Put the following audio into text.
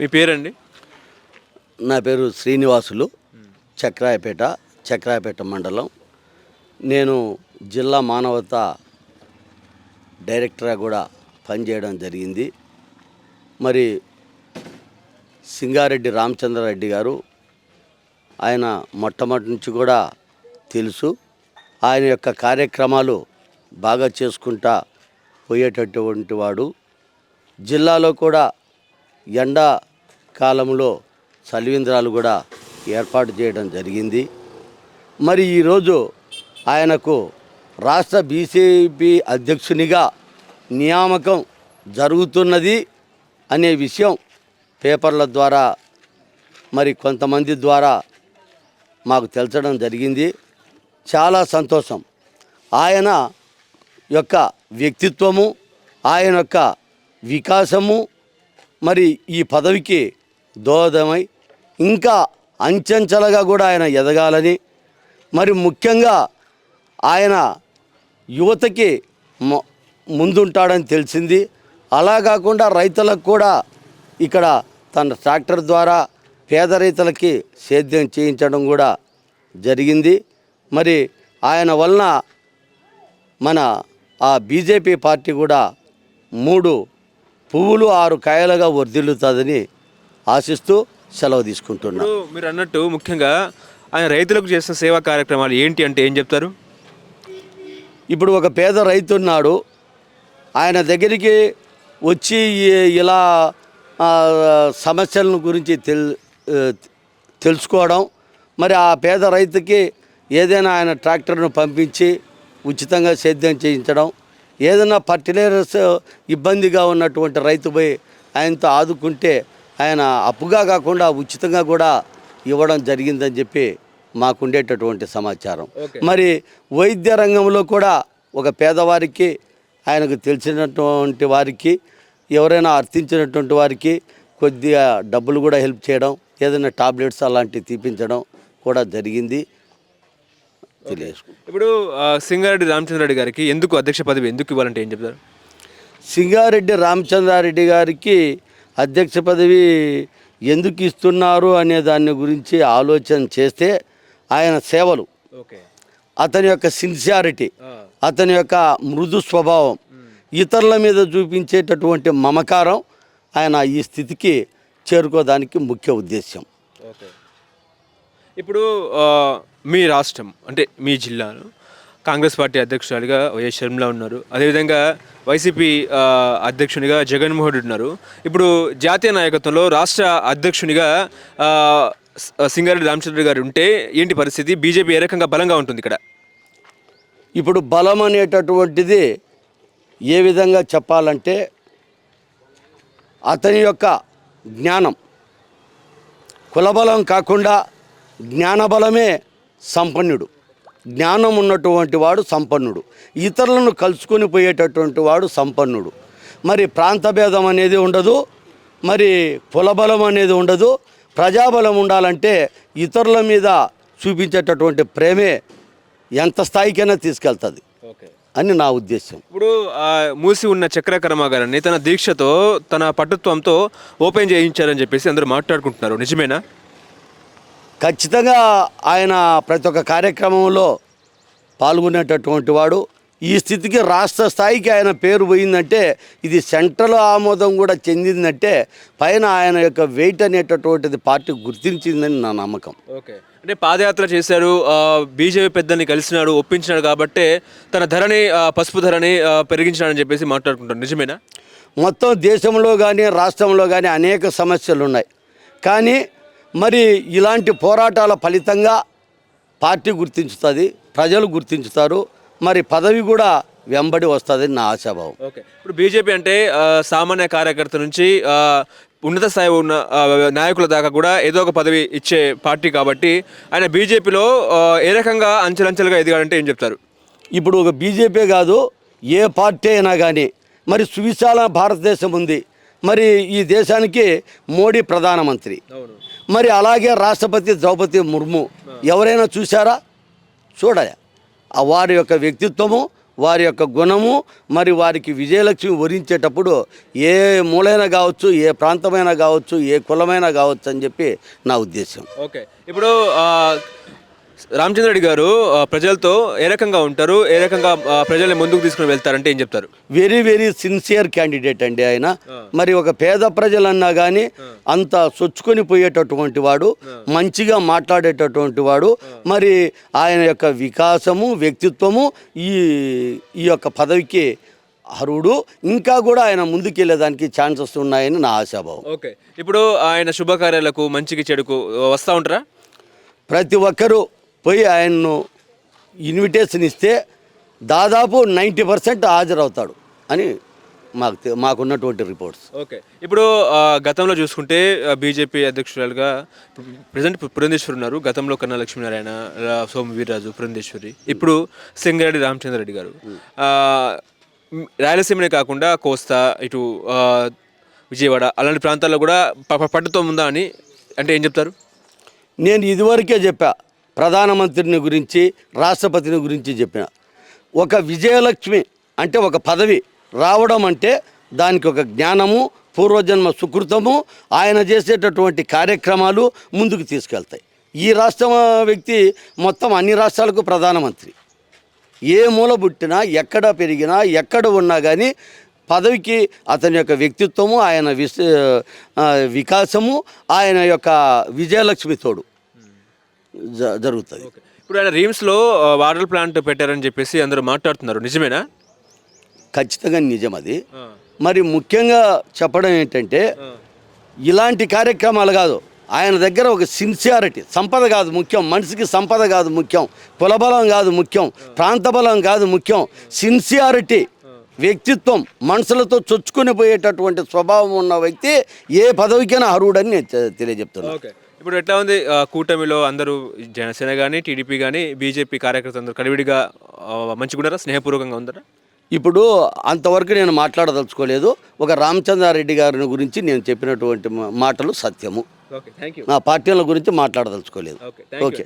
మీ పేరండి? నా పేరు శ్రీనివాసులు చక్రాయపేట చక్రాయపేట మండలం. నేను జిల్లా మానవతా డైరెక్టర్గా కూడా పనిచేయడం జరిగింది. మరి సింగారెడ్డి రామచంద్రారెడ్డి గారు ఆయన మొట్టమొదటి నుంచి కూడా తెలుసు. ఆయన యొక్క కార్యక్రమాలు బాగా చేసుకుంటా పోయేటటువంటి వాడు. జిల్లాలో కూడా ఎండా కాలంలో చలివింద్రాలు కూడా ఏర్పాటు చేయడం జరిగింది. మరి ఈరోజు ఆయనకు రాష్ట్ర బీసీపీ అధ్యక్షునిగా నియామకం జరుగుతున్నది అనే విషయం పేపర్ల ద్వారా మరి కొంతమంది ద్వారా మాకు తెలచడం జరిగింది. చాలా సంతోషం. ఆయన యొక్క వ్యక్తిత్వము ఆయన యొక్క వికాసము మరి ఈ పదవికి దోహదమై ఇంకా అంచెంచెలుగా కూడా ఆయన ఎదగాలని మరి ముఖ్యంగా ఆయన యువతకి మ- ముందుంటాడని తెలిసింది. అలా కాకుండా రైతులకు కూడా ఇక్కడ తన ట్రాక్టర్ ద్వారా పేద రైతులకి సేద్యం చేయించడం కూడా జరిగింది. మరి ఆయన వలన మన ఆ బీజేపీ పార్టీ కూడా మూడు పువ్వులు ఆరు కాయలుగా వర్ధిల్లుతుందని ఆశిస్తూ సెలవు తీసుకుంటున్నా. ఇప్పుడు మీరు అన్నట్టు ముఖ్యంగా ఆయన రైతులకు చేసిన సేవా కార్యక్రమాలు ఏంటి అంటే ఏం చెప్తారు? ఇప్పుడు ఒక పేద రైతు ఉన్నాడు ఆయన దగ్గరికి వచ్చి ఇలా సమస్యలను గురించి తెల్ తెలుసుకోవడం మరి ఆ పేద రైతుకి ఏదైనా ఆయన ట్రాక్టర్ను పంపించి ఉచితంగా సేద్యం చేయించడం ఏదైనా ఫర్టిలైజర్స్ ఇబ్బందిగా ఉన్నటువంటి రైతు పోయి ఆయనతో ఆదుకుంటే ఆయన అప్పుగా కాకుండా ఉచితంగా కూడా ఇవ్వడం జరిగిందని చెప్పి మాకుండేటటువంటి సమాచారం. మరి వైద్య రంగంలో కూడా ఒక పేదవారికి ఆయనకు తెలిసినటువంటి వారికి ఎవరైనా అర్థించినటువంటి వారికి కొద్దిగా డబ్బులు కూడా హెల్ప్ చేయడం ఏదైనా టాబ్లెట్స్ అలాంటివి తీపించడం కూడా జరిగింది. తెలియజేసుకుంటాం ఇప్పుడు సింగారెడ్డి రామచంద్రారెడ్డి గారికి ఎందుకు అధ్యక్ష పదవి ఎందుకు ఇవ్వాలంటే ఏం చెప్తారు? సింగారెడ్డి రామచంద్రారెడ్డి గారికి అధ్యక్ష పదవి ఎందుకు ఇస్తున్నారు అనే దాని గురించి ఆలోచన చేస్తే ఆయన సేవలు. అతని యొక్క సిన్సియారిటీ అతని యొక్క మృదు స్వభావం ఇతరుల మీద చూపించేటటువంటి మమకారం ఆయన ఈ స్థితికి చేరుకోవడానికి ముఖ్య ఉద్దేశం ఓకే. ఇప్పుడు మీ రాష్ట్రం అంటే మీ జిల్లాలో కాంగ్రెస్ పార్టీ అధ్యక్షురాలిగా వైఎస్ షర్మిల ఉన్నారు. అదేవిధంగా వైసీపీ అధ్యక్షునిగా జగన్మోహన్ రెడ్డి ఉన్నారు. ఇప్పుడు జాతీయ నాయకత్వంలో రాష్ట్ర అధ్యక్షునిగా సింగారెడ్డి రామచంద్ర గారు ఉంటే ఏంటి పరిస్థితి? బీజేపీ ఏ రకంగా బలంగా ఉంటుంది ఇక్కడ? ఇప్పుడు బలం అనేటటువంటిది ఏ విధంగా చెప్పాలంటే అతని యొక్క జ్ఞానం. కులబలం కాకుండా జ్ఞానబలమే సంపన్నుడు. జ్ఞానం ఉన్నటువంటి వాడు సంపన్నుడు. ఇతరులను కలుసుకొని పోయేటటువంటి వాడు సంపన్నుడు. మరి ప్రాంతభేదం అనేది ఉండదు మరి కులబలం అనేది ఉండదు. ప్రజాబలం ఉండాలంటే ఇతరుల మీద చూపించేటటువంటి ప్రేమే ఎంత స్థాయికైనా తీసుకెళ్తుంది ఓకే. అని నా ఉద్దేశం. ఇప్పుడు మూసి ఉన్న చక్ర కర్మాగారాన్ని తన దీక్షతో తన పటుత్వంతో ఓపెన్ చేయించారని చెప్పేసి అందరూ మాట్లాడుకుంటున్నారు. నిజమేనా? ఖచ్చితంగా ఆయన ప్రతి ఒక్క కార్యక్రమంలో పాల్గొనేటటువంటి వాడు. ఈ స్థితికి రాష్ట్ర స్థాయికి ఆయన పేరు పోయిందంటే ఇది సెంట్రల్ ఆమోదం కూడా చెందిందంటే పైన ఆయన యొక్క వెయిట్ అనేటటువంటిది పార్టీ గుర్తించిందని నా నమ్మకం. ఓకే. అంటే పాదయాత్ర చేశారు బీజేపీ పెద్దని కలిసినాడు ఒప్పించినాడు కాబట్టే తన ధరని పసుపు ధరని ఆ, పెరిగించినాడని చెప్పేసి మాట్లాడుకుంటారు నిజమేనా? మొత్తం దేశంలో కానీ రాష్ట్రంలో కానీ అనేక సమస్యలు ఉన్నాయి కానీ మరి ఇలాంటి పోరాటాల ఫలితంగా పార్టీ గుర్తించుతుంది ప్రజలు గుర్తించుతారు మరి పదవి కూడా వెంబడి వస్తుందని నా ఆశాభావం. ఓకే. ఇప్పుడు బీజేపీ అంటే సామాన్య కార్యకర్త నుంచి ఉన్నత స్థాయి ఉన్న నాయకుల దాకా కూడా ఏదో ఒక పదవి ఇచ్చే పార్టీ కాబట్టి ఆయన బీజేపీలో ఏ రకంగా అంచెలంచెలుగా ఎదిగాడంటే ఏం చెప్తారు? ఇప్పుడు ఒక బీజేపీ కాదు ఏ పార్టీ అయినా కానీ మరి సువిశాల భారతదేశం ఉంది. మరి ఈ దేశానికి మోడీ ప్రధానమంత్రి. అవును. మరి అలాగే రాష్ట్రపతి ద్రౌపది ముర్ము ఎవరైనా చూశారా? చూడలే. వారి యొక్క వ్యక్తిత్వము వారి యొక్క గుణము మరి వారికి విజయలక్ష్మి వరించేటప్పుడు ఏ మూలైనా కావచ్చు ఏ ప్రాంతమైనా కావచ్చు ఏ కులమైనా కావచ్చు అని చెప్పి నా ఉద్దేశం. ఓకే. ఇప్పుడు ఆ, రామచంద్ర రెడ్డి గారు ప్రజలతో ఏ రకంగా ఉంటారు? ఏ రకంగా ప్రజల్ని ముందుకు తీసుకుని వెళ్తారంటే ఏం చెప్తారు? వెరీ వెరీ సిన్సియర్ క్యాండిడేట్ అండి ఆయన. మరి ఒక పేద ప్రజలన్నా కానీ అంత సొచ్చుకొని పోయేటటువంటి వాడు మంచిగా మాట్లాడేటటువంటి వాడు మరి ఆయన యొక్క వికాసము వ్యక్తిత్వము ఈ ఈ యొక్క పదవికి అర్హుడు. ఇంకా కూడా ఆయన ముందుకెళ్ళేదానికి ఛాన్సెస్ ఉన్నాయని నా ఆశాభావం. ఓకే. ఇప్పుడు ఆయన శుభకార్యాలకు మంచికి చెడుకు వస్తూ ఉంటారా? ప్రతి ఒక్కరూ పోయి ఆయన్ను ఇన్విటేషన్ ఇస్తే దాదాపు నైంటీ పర్సెంట్ హాజరవుతాడు అని మాకు మాకున్నటువంటి రిపోర్ట్స్ ఓకే. ఇప్పుడు గతంలో చూసుకుంటే బీజేపీ అధ్యక్షురాలుగా ప్రజెంట్ పురంధేశ్వరి ఉన్నారు. గతంలో కన్నా లక్ష్మీనారాయణ సోము వీర్రాజు పురంధేశ్వరి. ఇప్పుడు సింగారెడ్డి రామచంద్రరెడ్డి గారు. రాయలసీమనే కాకుండా కోస్తా ఇటు విజయవాడ అలాంటి ప్రాంతాల్లో కూడా పట్టుతో ఉందా అని అంటే ఏం చెప్తారు? నేను ఇదివరకే చెప్పా ప్రధానమంత్రిని గురించి రాష్ట్రపతిని గురించి చెప్పిన. ఒక విజయలక్ష్మి అంటే ఒక పదవి రావడం అంటే దానికి ఒక జ్ఞానము పూర్వజన్మ సుకృతము ఆయన చేసేటటువంటి కార్యక్రమాలు ముందుకు తీసుకెళ్తాయి. ఈ రాష్ట్రం వ్యక్తి మొత్తం అన్ని రాష్ట్రాలకు ప్రధానమంత్రి. ఏ మూల పుట్టినా ఎక్కడ పెరిగినా ఎక్కడ ఉన్నా కానీ పదవికి అతని యొక్క వ్యక్తిత్వము ఆయన వికాసము ఆయన యొక్క విజయలక్ష్మి తోడు. జరుగుతుంది. ఇప్పుడు ఆయన రీమ్స్లో వాటర్ ప్లాంట్ పెట్టారని చెప్పేసి అందరూ మాట్లాడుతున్నారు. నిజమేనా? ఖచ్చితంగా నిజం అది. మరి ముఖ్యంగా చెప్పడం ఏంటంటే ఇలాంటి కార్యక్రమాలు కాదు. ఆయన దగ్గర ఒక సిన్సియారిటీ సంపద కాదు ముఖ్యం. మనిషికి సంపద కాదు ముఖ్యం. కులబలం కాదు ముఖ్యం. ప్రాంత బలం కాదు ముఖ్యం. సిన్సియారిటీ వ్యక్తిత్వం మనుషులతో చొచ్చుకొని పోయేటటువంటి స్వభావం ఉన్న వ్యక్తి ఏ పదవికైనా అర్హుడని నేను తెలియజెప్తున్నాను ఇప్పుడు ఎట్లా ఉంది ఆ, కూటమిలో అందరూ జనసేన కానీ టీడీపీ కానీ బీజేపీ కార్యకర్తలు అందరూ కలివిడిగా ఆ, మంచిగున్నారా స్నేహపూర్వకంగా ఉందరా ఇప్పుడు అంతవరకు నేను మాట్లాడదలుచుకోలేదు. ఒక రామచంద్రారెడ్డి గారిని గురించి నేను చెప్పినటువంటి మా- మాటలు సత్యము. ఓకే థ్యాంక్ యూ నా పార్టీల గురించి మాట్లాడదలుచుకోలేదు. Okay thank you okay.